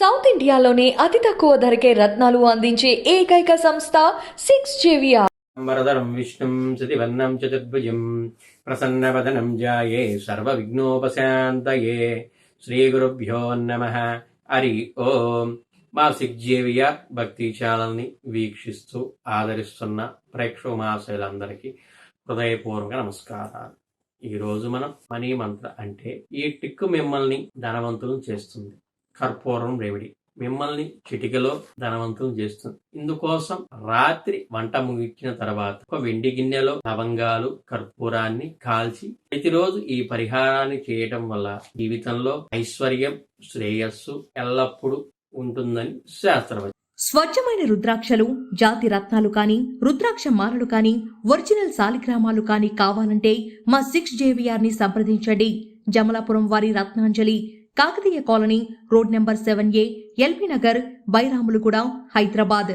South ఇండియాలోనే అతి తక్కువ ధరకే రత్నాలు అందించే ఏకైక సంస్థ సిక్స్ జేవియా వరదరం విష్ణుం శతివర్ణం చతుర్భుజం ప్రసన్నవదనం జాయే సర్వవిఘ్నోపశాంతయే. శ్రీగురుభ్యో నమ. హరి ఓం. మా సిగ్జేవియ భక్తి ఛానల్ని వీక్షిస్తూ ఆదరిస్తున్న ప్రేక్షక మహాశయులందరికీ హృదయపూర్వక నమస్కారాలు. ఈ రోజు మనం మనీ మంత్ర అంటే ఈ టిక్కు మిమ్మల్ని ధనవంతులను చేస్తుంది. కర్పూరం రేవిడి మిమ్మల్ని చిటికలో ధనవంతం చేస్తుంది. ఇందుకోసం రాత్రి వంట ముగించిన తర్వాత ఒక వెండి గిన్నెలో లవంగాలు కర్పూరాన్ని కాల్చి ప్రతిరోజు ఈ పరిహారాన్ని చేయటం వల్ల జీవితంలో ఐశ్వర్యం శ్రేయస్సు ఎల్లప్పుడూ ఉంటుందని శాస్త్రవచనం స్వచ్ఛమైన రుద్రాక్షలు జాతి రత్నాలు కానీ రుద్రాక్ష మాలలు కానీ ఒరిజినల్ సాలిగ్రామాలు కానీ కావాలంటే మా సిక్స్ జేవిఆర్ని సంప్రదించండి. జమలాపురం వారి Ratnanjali Kakatiya colony road number seven A LB Nagar Bairamulguda Hyderabad